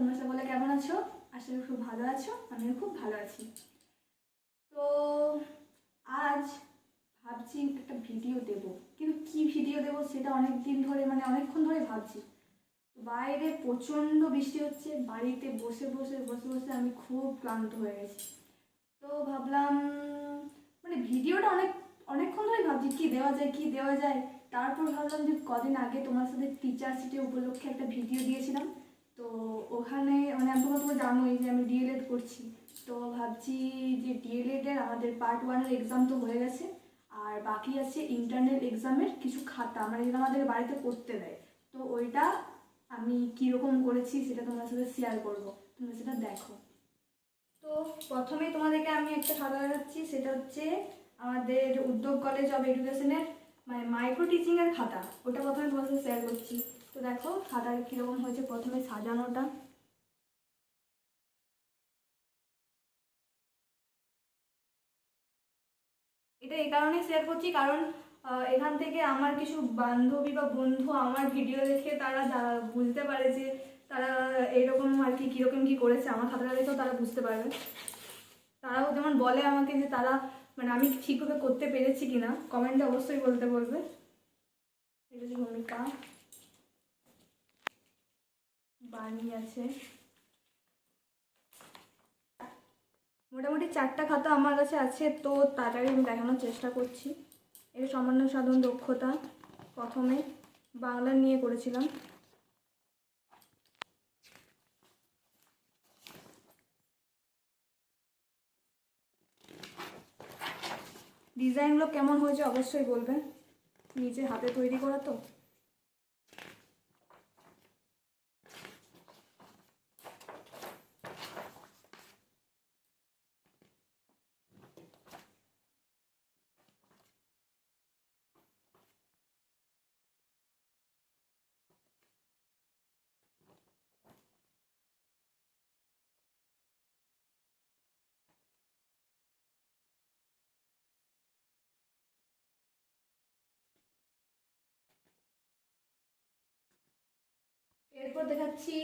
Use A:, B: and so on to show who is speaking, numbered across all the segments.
A: তোমরা সকলে কেমন আছো? করি খুব ভালো আছো, আমিও খুব ভালো আছি। তো আজ ভাবছি একটা ভিডিও দেব। কিন্তু কি ভিডিও দেব সেটা অনেক দিন ধরে মানে অনেকক্ষণ ধরে ভাবছি। বাইরে প্রচণ্ড বৃষ্টি হচ্ছে, বাড়িতে বসে বসে বসে বসে আমি খুব ক্লান্ত হয়ে গেছি। তো ভাবলাম মানে ভিডিওটা অনেক, অনেকক্ষণ ধরে ভাবছি, কি দেওয়া যায়, কি দেওয়া যায়? তারপর ভাবলাম যে কদিন আগে তোমার সাথে টিচার সিটে উপলক্ষে একটা ভিডিও দিয়েছিলাম। তো ওখানে মানে আমি তোমার তোমার জানোই যে আমি ডিএলএড করছি। তো ভাবছি যে ডিএলএডের আমাদের পার্ট ওয়ানের এক্সাম তো হয়ে গেছে, আর বাকি আছে ইন্টারনাল এক্সামের কিছু খাতা মানে যেটা আমাদের বাড়িতে করতে দেয়। তো ওইটা আমি কীরকম করেছি সেটা তোমার সাথে শেয়ার করব। তোমরা সেটা দেখো। তো প্রথমে তোমাদেরকে আমি একটা খাতা দেখাচ্ছি, সেটা হচ্ছে আমাদের উদ্যোগ কলেজ অব এডুকেশনের মানে মাইক্রো টিচিংয়ের খাতা। ওটা প্রথমে তোমার সাথে শেয়ার করছি। তো দেখো খাতার কীরকম হয়েছে? প্রথমে সাজানোটা। এটা এই কারণেই শেয়ার করছি, কারণ এখান থেকে আমার কিছু বান্ধবী বা বন্ধু আমার ভিডিও দেখে তারা বুঝতে পারে যে তারা এইরকম আর কি, কীরকম কী করেছে, আমার খাতাটা দেখেও তারা বুঝতে পারবে। তারাও যেমন বলে আমাকে যে তারা মানে আমি ঠিকভাবে করতে পেরেছি কিনা কমেন্টে অবশ্যই বলতে বলবে। এটা যে ভূমিকা। বাণী আছে। মোটামুটি চারটা খাতা আমার কাছে আছে, তো তাড়াতাড়ি আমি দেখানোর চেষ্টা করছি। এর সামান্য সাধারণ দক্ষতা প্রথমে বাংলা নিয়ে করেছিলাম। ডিজাইনগুলো কেমন হয়েছে অবশ্যই বলবে নিজে হাতে তৈরি করা তো। এরপর দেখাচ্ছি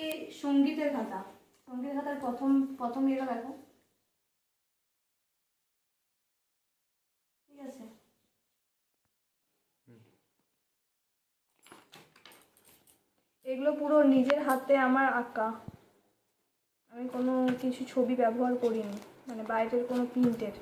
A: সঙ্গীতের খাতা। সঙ্গীতের খাতার প্রথম প্রথম ইয়েটা দেখো। ঠিক আছে। এগুলো পুরো নিজের হাতে আমার আঁকা। আমি কোনো কিছু ছবি ব্যবহার করিনি। মানে বাইরের কোনো প্রিন্টের।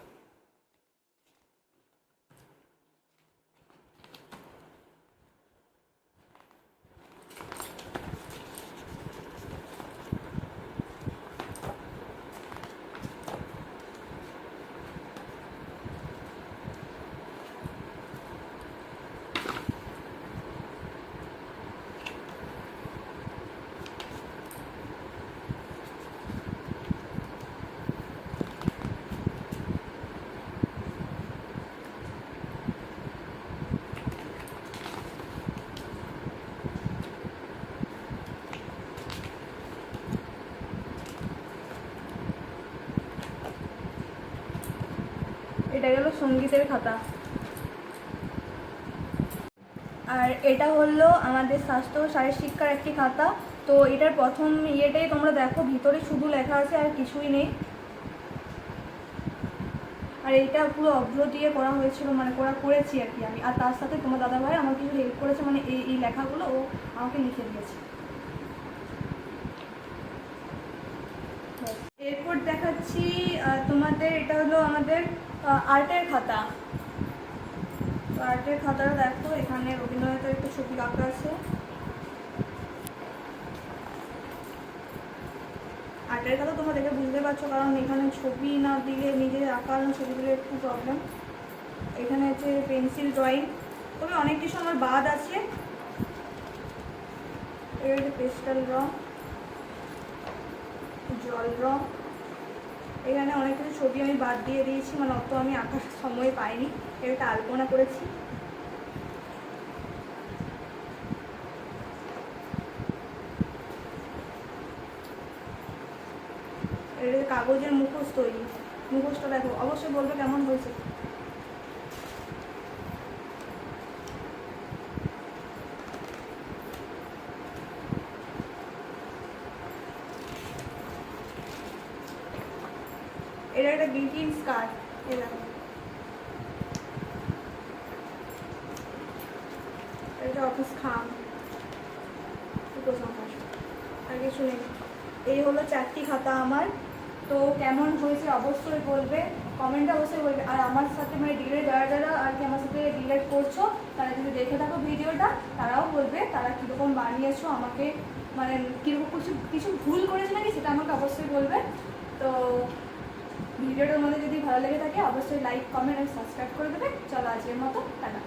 A: এটা গেল সঙ্গীতের খাতা। আর এটা হলো আমাদের স্বাস্থ্য ও শিক্ষার একটি খাতা। তো এটার প্রথম ইয়েটাই তোমরা দেখো, ভিতরে শুধু লেখা আছে আর কিছুই নেই। আর এটা পুরো অভ্র দিয়ে করা হয়েছিল মানে করা করেছি আর কি আমি। আর তার সাথে তোমার দাদাভাই আমার কিছু হেল্প করেছে মানে এই এই লেখাগুলো ও আমাকে লিখে দিয়েছে ব্যাস। এরপর দেখাচ্ছি আহ, তোমাদের এটা হলো আমাদের আর্টের খাতা। তো আর্টের খাতাটা দেখো, এখানে রবীন্দ্রনাথের একটু ছবি আঁকা আছে। আর্টের খাতা তোমরা দেখে বুঝতে পারছ, কারণ এখানে ছবি না দিলে নিজে আঁকা না ছবি দিলে একটু প্রবলেম এখানে হচ্ছে পেন্সিল ড্রয়িং। তবে অনেক কিছু আমার বাদ আছে। পেস্টাল রং, জল রং। এখানে অনেক কিছু ছবি আমি বাদ দিয়ে দিয়েছি মানে অত আমি আঁকার সময় পাইনি। এটা আলপনা করেছি। কাগজের মুখোশ তৈরি। মুখোশটা দেখো, অবশ্যই বলবে কেমন হয়েছে। একটা বিল্ট স্কার্ট দেখো এটা অফিস খাম আর কিছু নেই এই হলো চারটি খাতা আমার। তো কেমন হয়েছে অবশ্যই বলবে। কমেন্টে অবশ্যই বলবে। আর আমার সাথে মানে ডিলেট যারা যারা আর কি আমার সাথে ডিলেট করছ, তারা যদি দেখে থাকো ভিডিওটা, তারাও বলবে তারা কীরকম বানিয়েছো, আমাকে মানে কীরকম কিছু কিছু ভুল করেছে নাকি সেটা আমাকে অবশ্যই বলবে। তো ভিডিওটার তোমাদের যদি ভালো লেগে থাকে, অবশ্যই লাইক কমেন্ট আর সাবস্ক্রাইব করে দেবে। চলো আজকের মতো, টাটা।